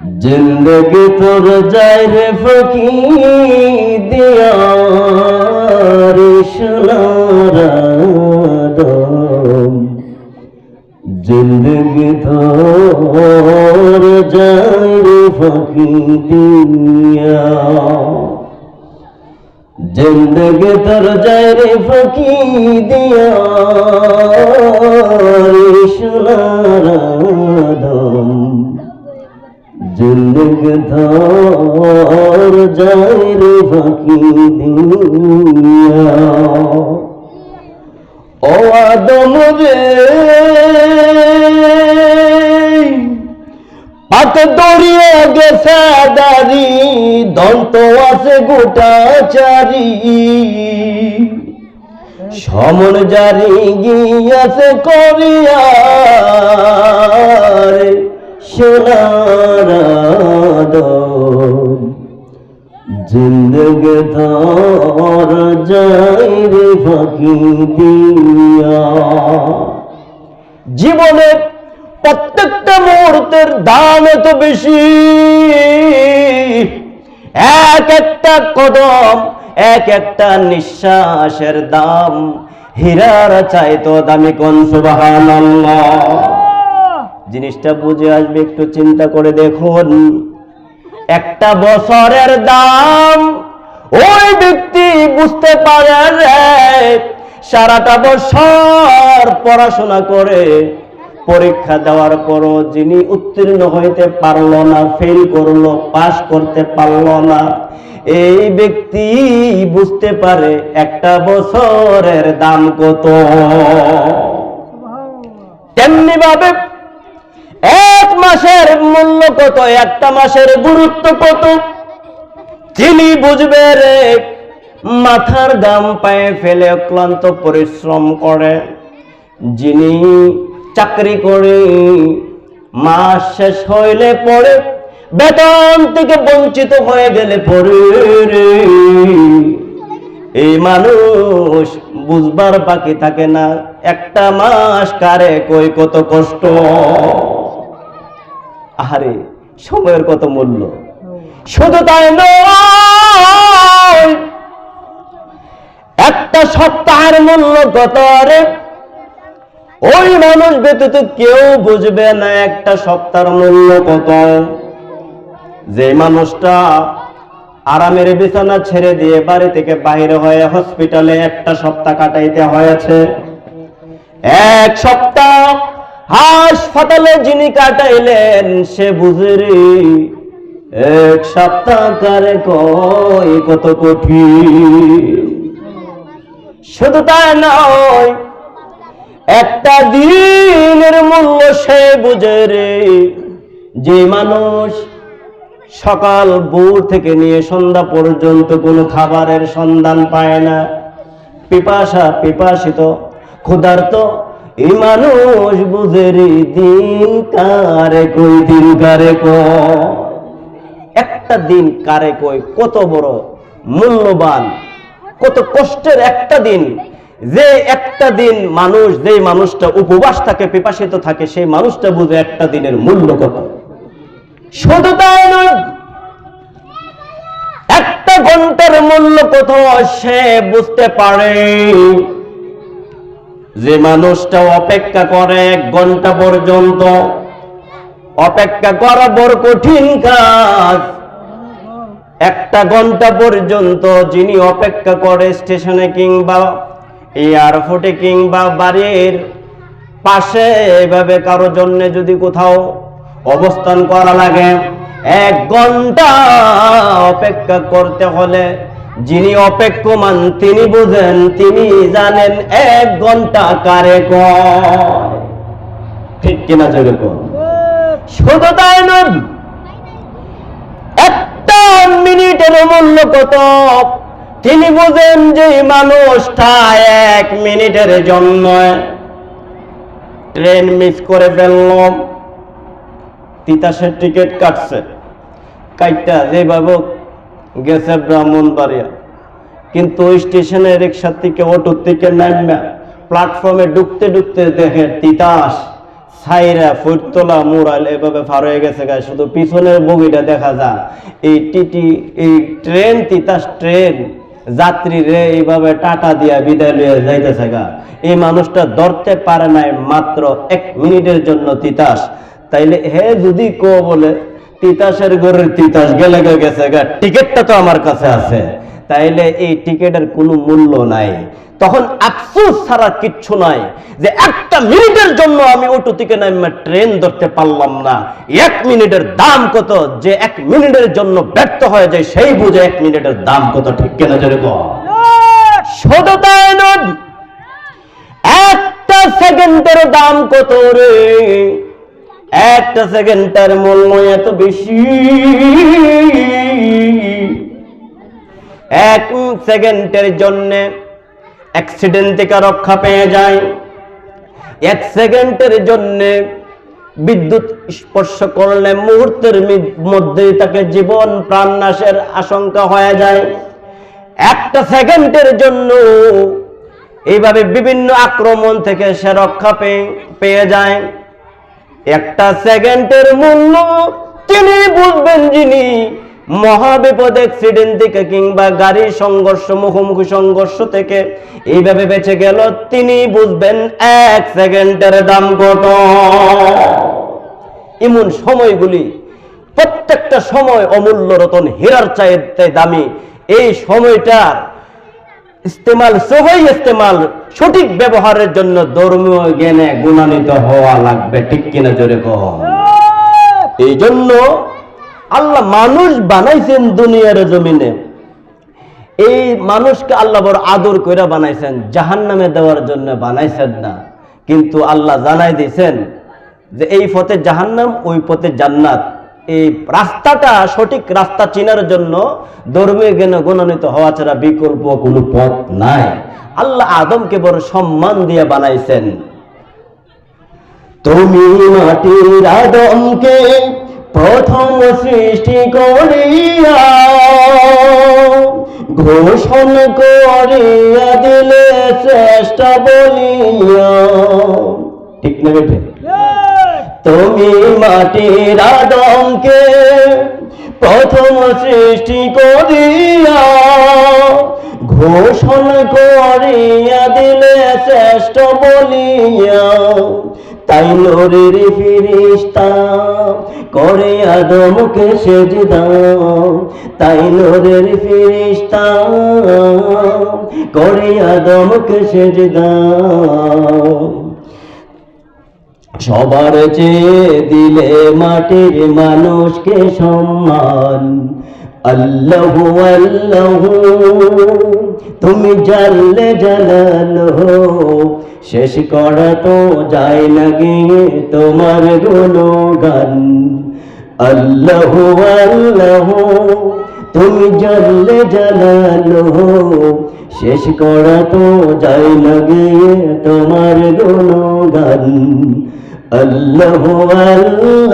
জিন্দগি তোর যায় রে ফকি দিয়া জিন্দগি তোর যায় রে ফকি দিয়া জিন্দগি তোর যায় রে ফকি দিয়া জিন্দগ ধর যায় রে ফাঁকি দিয়া ও আদম রে পাত দড়িয়ে গেছে দারি দন্ত আছে গোটা চারি। সমন জারি গিয়াছে করিয়া সোনার জিন্দগ ধর ফাঁকি দিয়া। জীবনের প্রত্যেকটা মুহূর্তের দাম এত বেশি। এক একটা কদম, এক একটা নিঃশ্বাসের দাম। হীরার চাইতো দামি কোন, সুবহানাল্লাহ। জিনিসটা বুঝে আসবে একটু চিন্তা করে দেখুন। একটা বছরের দাম ওই ব্যক্তি বুঝতে পারে রে সারাটা বছর পড়াশোনা করে পরীক্ষা দেওয়ার পরও যিনি উত্তীর্ণ হইতে পারল না ফেল করল পাশ করতে পারল না এই ব্যক্তি বুঝতে পারে একটা বছরের দাম কত। তেমনি ভাবে এক মাসের মূল্য কত? একটা মাসের গুরুত্ব কত? তিনি বুঝবে রে, মাথার দাম পায়ে ফেলে ক্লান্ত পরিশ্রম করে। যিনি চাকরি করে, মাস শেষ হইলে পরে বেতন থেকে বঞ্চিত হয়ে গেলে পরে এই মানুষ বুঝবার বাকি থাকে না। একটা মাস কারে কই কত কষ্ট? আহারে, সময়ের কত মূল্য? শুধু তাই নয়, একটা সপ্তাহের মূল্য কত রে ওই মানুষ ব্যতীত কেউ বুঝবে না একটা সপ্তাহের মূল্য কত। যে মানুষটা আরামের বিছানা ছেড়ে দিয়ে বাড়ি থেকে বাইরে হয়ে হসপিটালে একটা সপ্তাহ কাটাইতে হয়েছে। এক সপ্তাহ হাসপাতালে যিনি কাটাইলেন, সে বুঝে রে এক সপ্তাহ কই কত কঠিন। শুধু তা নয়, একটা দিনের মূল্য সে বুঝে রে যে মানুষ সকাল ভোর থেকে নিয়ে সন্ধ্যা পর্যন্ত কোনো খাবারের সন্ধান পায় না। পিপাসা, পিপাসিত, ক্ষুধার্ত এই মানুষ বুঝে রে দিন কারে কই, দিন কারে কয়? একটা দিন কারে কই কত বড় মূল্যবান, কত কষ্টের একটা দিন। যে একটা দিন মানুষ, যে মানুষটা উপবাস থাকে, পিপাসিত থাকে, সেই মানুষটা বুঝে একটা দিনের মূল্য কত। শুধু তাই নয়, একটা ঘণ্টার মূল্য কত সে বুঝতে পারে? যে মানুষটা অপেক্ষা করে এক ঘণ্টা পর্যন্ত, অপেক্ষা করা বড় কঠিন কাজ। একটা ঘণ্টা পর্যন্ত যিনি অপেক্ষা করে স্টেশনে কিংবা এয়ারপোর্টে কিংবা বাড়ির পাশে, এভাবে কারও জন্য যদি কোথাও অবস্থান করা লাগে, এক ঘণ্টা অপেক্ষা করতে হলে যিনি অপেক্ষমান তিনি বুঝেন, তিনি জানেন এক ঘণ্টা কারে ঠিক কিনা কোন শুধু তাই নয় একটা মিনিটের মূল্য কত? তিনি বুঝেন যে মানুষটা এক মিনিটের জন্য ট্রেন মিস করে ফেলল। তিতাসের টিকিট কাটছে। কাইটা যেভাবে গেছে ব্রাহ্মণবাড়িয়া। কিন্তু ওই স্টেশনে রিক্সার থেকে অটোর থেকে নামবে প্ল্যাটফর্মে ঢুকতে ঢুকতে দেখে তিতাস সাইরা ফুটতলা মুরাল এভাবে ফার হয়ে গেছে গা শুধু পিছনের বগিটা দেখা যা এই টিটি, এই ট্রেন, তিতাস ট্রেন, যাত্রী রে এইভাবে টাটা দিয়া বিদায় লইয়া যাইতেছে গা। এই মানুষটা ধরতে পারে নাই মাত্র এক মিনিটের জন্য তিতাস। তাইলে হে যদি কো বলে তিতাসের ঘরের তিতাস গেলে গেছে টিকিটটা তো আমার কাছে আছে। তাইলে এই টিকিটের কোনো মূল্য নাই। তখন আফসোস ছাড়া কিচ্ছু নাই যে একটা মিনিটের জন্য আমি অটো থেকে নামে ট্রেন ধরতে পারলাম না। এক মিনিটের দাম কত? যে এক মিনিটের জন্য ব্যর্থ হয়ে যায়, সেই বুঝে এক মিনিটের দাম কত, ঠিক কেনা যেরকম একটা সেকেন্ডের দাম কত রে? একটা সেকেন্ডের মূল্য এত বেশি। এক সেকেন্ডের জন্য অ্যাক্সিডেন্ট থেকে রক্ষা পেয়ে যায়। এক সেকেন্ডের জন্য বিদ্যুৎ স্পর্শ করলে মুহূর্তের মি- মধ্যেই তাকে জীবন প্রাণ নাশের আশঙ্কা হয়ে যায়। একটা সেকেন্ডের জন্য এইভাবে বিভিন্ন আক্রমণ থেকে সে রক্ষা পেয়ে যায়। একটা সেকেন্ডের মূল্য তিনি বুঝবেন যিনি। মহাবিপদ অ্যাক্সিডেন্ট থেকে কিংবা গাড়ির সংঘর্ষ, মুখোমুখি সংঘর্ষ থেকে এইভাবে বেঁচে গেল, তিনি বুঝবেন এক সেকেন্ডের দাম কত। এমন সময়গুলি, প্রত্যেকটা সময় অমূল্য রতন হীরার চাইতে দামি। এই সময়টার ইস্তেমাল, সহই ইস্তেমাল, সঠিক ব্যবহারের জন্য ধর্মীয় জ্ঞানে গুণান্বিত হওয়া লাগবে, ঠিক কিনা জোরে এই জন্য আল্লাহ মানুষ বানাইছেন দুনিয়ার জমিনে। এই মানুষকে আল্লাহ বড় আদর করে বানাইছেন জাহান নামে দেওয়ার জন্য বানাইছেন না। কিন্তু আল্লাহ জানাই দিয়েছেন যে এই পথে জাহান্নাম, ওই পথে জান্নাত। এই রাস্তাটা সঠিক রাস্তা চিনার জন্য ধর্মীয় জ্ঞান গুণান্বিত হওয়া ছাড়া বিকল্প কোনো পথ নাই। আল্লাহ আদমকে বড় সম্মান দিয়ে বানাইছেন। তুমি মাটির আদমকে প্রথম সৃষ্টি করিয়া ঘোষণ করিয়া দিলে চেষ্টা বলিয়া। ঠিক না বেটে তুমি মাটির আদমকে প্রথম সৃষ্টি করিয়া ঘোষণ করিয়া দিলে শ্রেষ্ঠ বলিয়া তাই লোরের ফিরিস্তা করে আদমকে সেজদা তাই লোরের ফিরিস্তা করে আদমকে সেজদা সবার চেয়ে দিলে মাটির মানুষকে সম্মান। আল্লাহ আল্লাহ, তুমি জানলে জানালো। শেষ করা তো যায় না গিয়ে তোমার গুণগান। আল্লাহ আল্লাহ, তুমি জানলে জানালো। শেষ করা তো যায় না গিয়ে তোমার গুণগান। আল্লাহ আল্লাহ